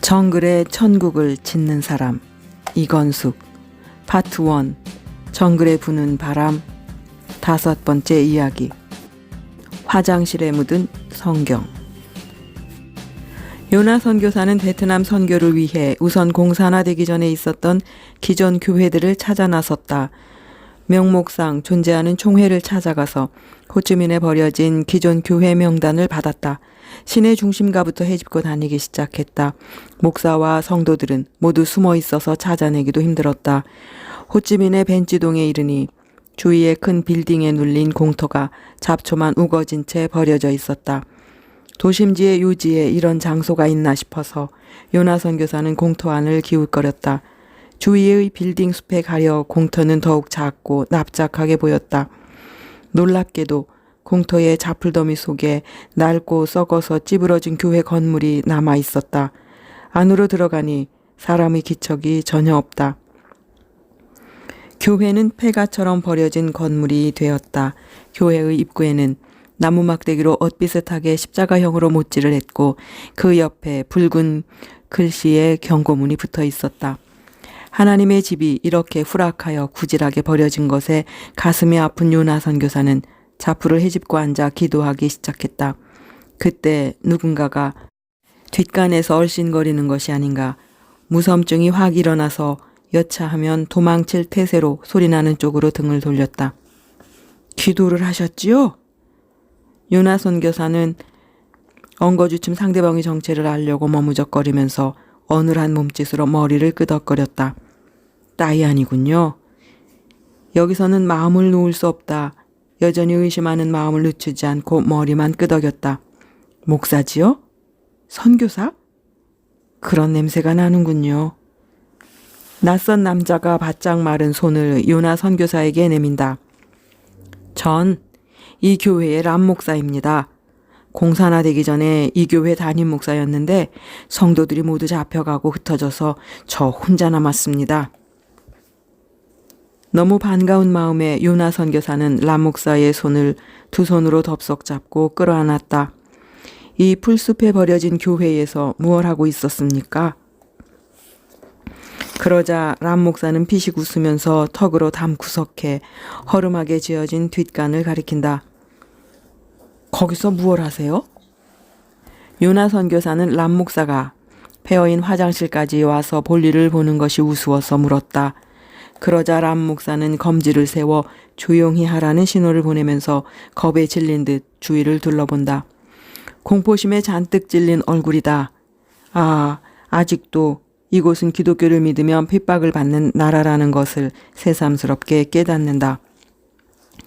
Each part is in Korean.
정글의 천국을 짓는 사람 이건숙. 파트 1 정글에 부는 바람. 다섯 번째 이야기. 화장실에 묻은 성경. 요나 선교사는 베트남 선교를 위해 우선 공산화되기 전에 있었던 기존 교회들을 찾아 나섰다. 명목상 존재하는 총회를 찾아가서 호찌민에 버려진 기존 교회 명단을 받았다. 시내 중심가부터 헤집고 다니기 시작했다. 목사와 성도들은 모두 숨어 있어서 찾아내기도 힘들었다. 호찌민의 벤치동에 이르니 주위의 큰 빌딩에 눌린 공터가 잡초만 우거진 채 버려져 있었다. 도심지의 요지에 이런 장소가 있나 싶어서 요나 선교사는 공터 안을 기웃거렸다. 주위의 빌딩 숲에 가려 공터는 더욱 작고 납작하게 보였다. 놀랍게도 공터의 자풀더미 속에 낡고 썩어서 찌부러진 교회 건물이 남아 있었다. 안으로 들어가니 사람의 기척이 전혀 없다. 교회는 폐가처럼 버려진 건물이 되었다. 교회의 입구에는 나무 막대기로 엇비슷하게 십자가형으로 못질을 했고 그 옆에 붉은 글씨의 경고문이 붙어 있었다. 하나님의 집이 이렇게 후락하여 구질하게 버려진 것에 가슴이 아픈 요나 선교사는 자풀을 헤집고 앉아 기도하기 시작했다. 그때 누군가가 뒷간에서 얼씬거리는 것이 아닌가 무섬증이 확 일어나서 여차하면 도망칠 태세로 소리나는 쪽으로 등을 돌렸다. 기도를 하셨지요? 요나 선교사는 엉거주춤 상대방의 정체를 알려고 머무적거리면서 어눌한 몸짓으로 머리를 끄덕거렸다. 따이 아니군요. 여기서는 마음을 놓을 수 없다. 여전히 의심하는 마음을 늦추지 않고 머리만 끄덕였다. 목사지요? 선교사? 그런 냄새가 나는군요. 낯선 남자가 바짝 마른 손을 요나 선교사에게 내민다. 전 이 교회의 람 목사입니다. 공산화되기 전에 이 교회 담임 목사였는데 성도들이 모두 잡혀가고 흩어져서 저 혼자 남았습니다. 너무 반가운 마음에 요나 선교사는 람 목사의 손을 두 손으로 덥석 잡고 끌어안았다. 이 풀숲에 버려진 교회에서 무얼 하고 있었습니까? 그러자 람 목사는 피식 웃으면서 턱으로 담구석해 허름하게 지어진 뒷간을 가리킨다. 거기서 무얼 하세요? 요나 선교사는 람 목사가 폐허인 화장실까지 와서 볼일을 보는 것이 우스워서 물었다. 그러자 람 목사는 검지를 세워 조용히 하라는 신호를 보내면서 겁에 질린 듯 주위를 둘러본다. 공포심에 잔뜩 찔린 얼굴이다. 아, 아직도 이곳은 기독교를 믿으면 핍박을 받는 나라라는 것을 새삼스럽게 깨닫는다.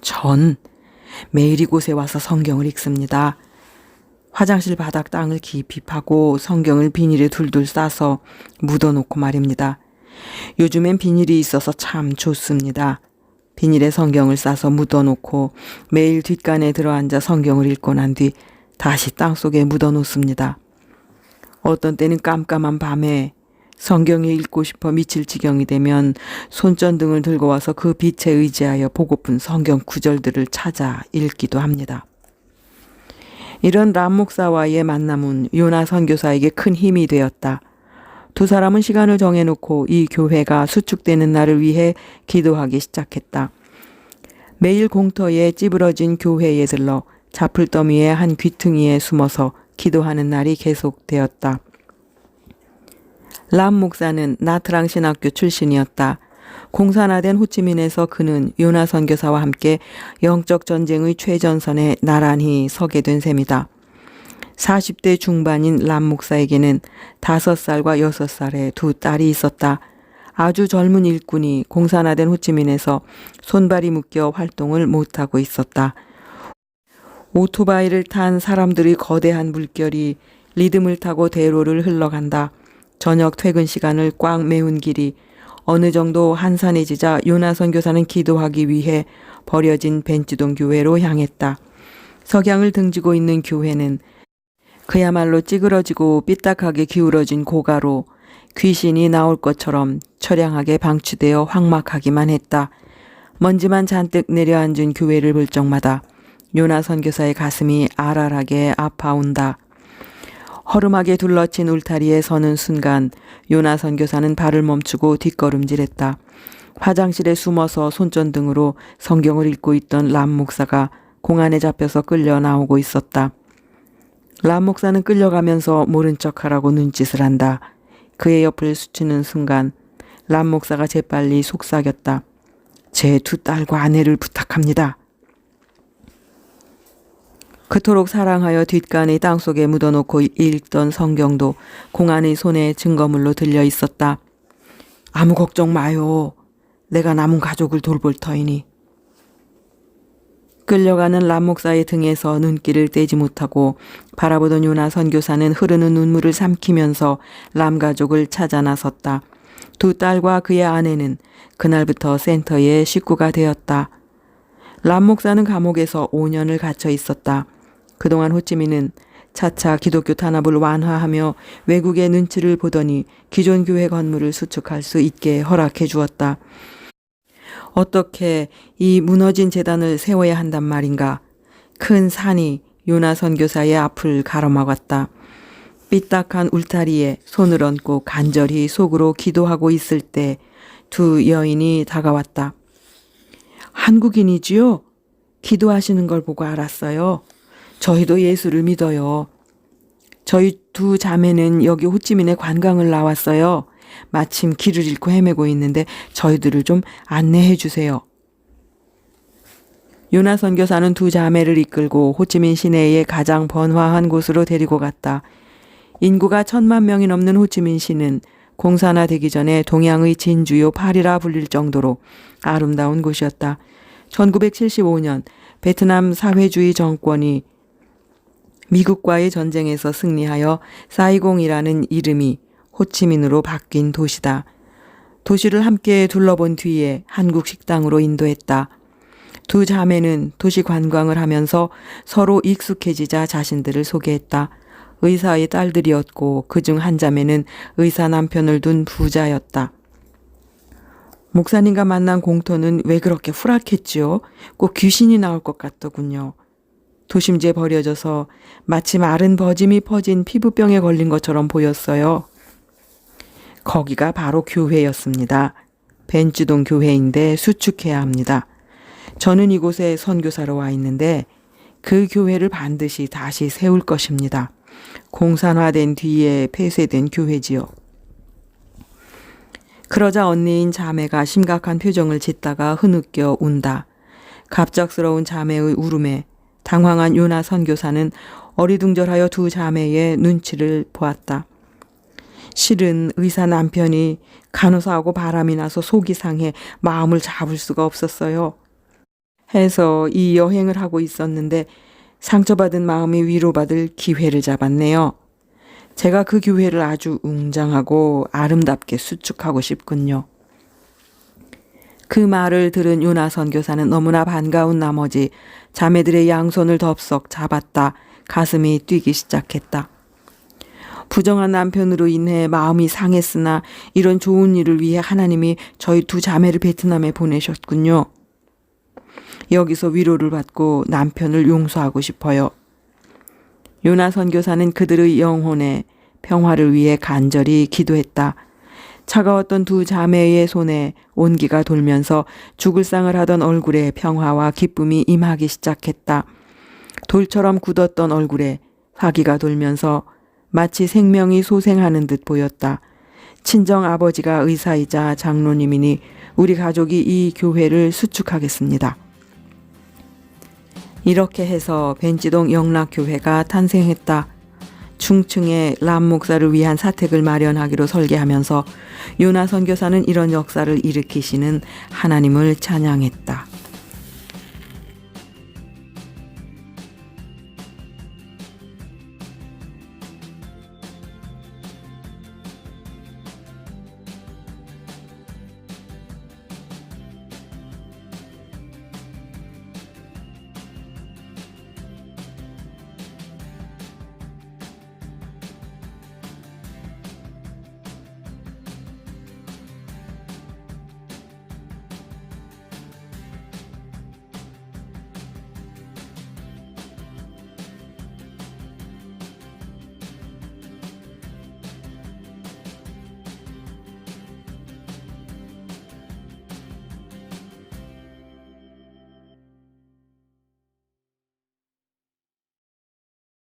전 매일 이곳에 와서 성경을 읽습니다. 화장실 바닥 땅을 깊이 파고 성경을 비닐에 둘둘 싸서 묻어놓고 말입니다. 요즘엔 비닐이 있어서 참 좋습니다. 비닐에 성경을 싸서 묻어놓고 매일 뒷간에 들어앉아 성경을 읽고 난 뒤 다시 땅 속에 묻어놓습니다. 어떤 때는 깜깜한 밤에 성경이 읽고 싶어 미칠 지경이 되면 손전등을 들고 와서 그 빛에 의지하여 보고픈 성경 구절들을 찾아 읽기도 합니다. 이런 람 목사와의 만남은 요나 선교사에게 큰 힘이 되었다. 두 사람은 시간을 정해놓고 이 교회가 수축되는 날을 위해 기도하기 시작했다. 매일 공터에 찌부러진 교회에 들러 자풀더미의 한 귀퉁이에 숨어서 기도하는 날이 계속되었다. 람 목사는 나트랑 신학교 출신이었다. 공산화된 호치민에서 그는 요나 선교사와 함께 영적 전쟁의 최전선에 나란히 서게 된 셈이다. 40대 중반인 람 목사에게는 5살과 6살의 두 딸이 있었다. 아주 젊은 일꾼이 공산화된 호치민에서 손발이 묶여 활동을 못하고 있었다. 오토바이를 탄 사람들의 거대한 물결이 리듬을 타고 대로를 흘러간다. 저녁 퇴근 시간을 꽉 메운 길이 어느 정도 한산해지자 요나 선교사는 기도하기 위해 버려진 벤치동 교회로 향했다. 석양을 등지고 있는 교회는 그야말로 찌그러지고 삐딱하게 기울어진 고가로 귀신이 나올 것처럼 처량하게 방치되어 황막하기만 했다. 먼지만 잔뜩 내려앉은 교회를 볼 적마다 요나 선교사의 가슴이 알알하게 아파온다. 허름하게 둘러친 울타리에 서는 순간 요나 선교사는 발을 멈추고 뒷걸음질했다. 화장실에 숨어서 손전등으로 성경을 읽고 있던 람 목사가 공안에 잡혀서 끌려 나오고 있었다. 람 목사는 끌려가면서 모른 척하라고 눈짓을 한다. 그의 옆을 스치는 순간 람 목사가 재빨리 속삭였다. 제 두 딸과 아내를 부탁합니다. 그토록 사랑하여 뒷간의 땅속에 묻어놓고 읽던 성경도 공안의 손에 증거물로 들려 있었다. 아무 걱정 마요. 내가 남은 가족을 돌볼 터이니. 끌려가는 람 목사의 등에서 눈길을 떼지 못하고 바라보던 요나 선교사는 흐르는 눈물을 삼키면서 람 가족을 찾아 나섰다. 두 딸과 그의 아내는 그날부터 센터의 식구가 되었다. 람 목사는 감옥에서 5년을 갇혀 있었다. 그동안 호찌민은 차차 기독교 탄압을 완화하며 외국의 눈치를 보더니 기존 교회 건물을 수축할 수 있게 허락해 주었다. 어떻게 이 무너진 재단을 세워야 한단 말인가? 큰 산이 요나 선교사의 앞을 가로막았다. 삐딱한 울타리에 손을 얹고 간절히 속으로 기도하고 있을 때 두 여인이 다가왔다. 한국인이지요? 기도하시는 걸 보고 알았어요. 저희도 예수를 믿어요. 저희 두 자매는 여기 호찌민에 관광을 나왔어요. 마침 길을 잃고 헤매고 있는데 저희들을 좀 안내해 주세요. 요나 선교사는 두 자매를 이끌고 호찌민 시내의 가장 번화한 곳으로 데리고 갔다. 인구가 천만 명이 넘는 호찌민 시는 공산화되기 전에 동양의 진주요 파리라 불릴 정도로 아름다운 곳이었다. 1975년 베트남 사회주의 정권이 미국과의 전쟁에서 승리하여 사이공이라는 이름이 호치민으로 바뀐 도시다. 도시를 함께 둘러본 뒤에 한국 식당으로 인도했다. 두 자매는 도시 관광을 하면서 서로 익숙해지자 자신들을 소개했다. 의사의 딸들이었고 그 중 한 자매는 의사 남편을 둔 부자였다. 목사님과 만난 공터는 왜 그렇게 후락했지요? 꼭 귀신이 나올 것 같더군요. 도심지에 버려져서 마치 마른 버짐이 퍼진 피부병에 걸린 것처럼 보였어요. 거기가 바로 교회였습니다. 벤츠동 교회인데 수축해야 합니다. 저는 이곳에 선교사로 와 있는데 그 교회를 반드시 다시 세울 것입니다. 공산화된 뒤에 폐쇄된 교회지요. 그러자 언니인 자매가 심각한 표정을 짓다가 흐느껴 운다. 갑작스러운 자매의 울음에 당황한 요나 선교사는 어리둥절하여 두 자매의 눈치를 보았다. 실은 의사 남편이 간호사하고 바람이 나서 속이 상해 마음을 잡을 수가 없었어요. 해서 이 여행을 하고 있었는데 상처받은 마음이 위로받을 기회를 잡았네요. 제가 그 교회를 아주 웅장하고 아름답게 수축하고 싶군요. 그 말을 들은 요나 선교사는 너무나 반가운 나머지 자매들의 양손을 덥석 잡았다. 가슴이 뛰기 시작했다. 부정한 남편으로 인해 마음이 상했으나 이런 좋은 일을 위해 하나님이 저희 두 자매를 베트남에 보내셨군요. 여기서 위로를 받고 남편을 용서하고 싶어요. 요나 선교사는 그들의 영혼에 평화를 위해 간절히 기도했다. 차가웠던 두 자매의 손에 온기가 돌면서 죽을 상을 하던 얼굴에 평화와 기쁨이 임하기 시작했다. 돌처럼 굳었던 얼굴에 화기가 돌면서 마치 생명이 소생하는 듯 보였다. 친정 아버지가 의사이자 장로님이니 우리 가족이 이 교회를 수축하겠습니다. 이렇게 해서 벤지동 영락교회가 탄생했다. 충층의 람 목사를 위한 사택을 마련하기로 설계하면서 요나 선교사는 이런 역사를 일으키시는 하나님을 찬양했다.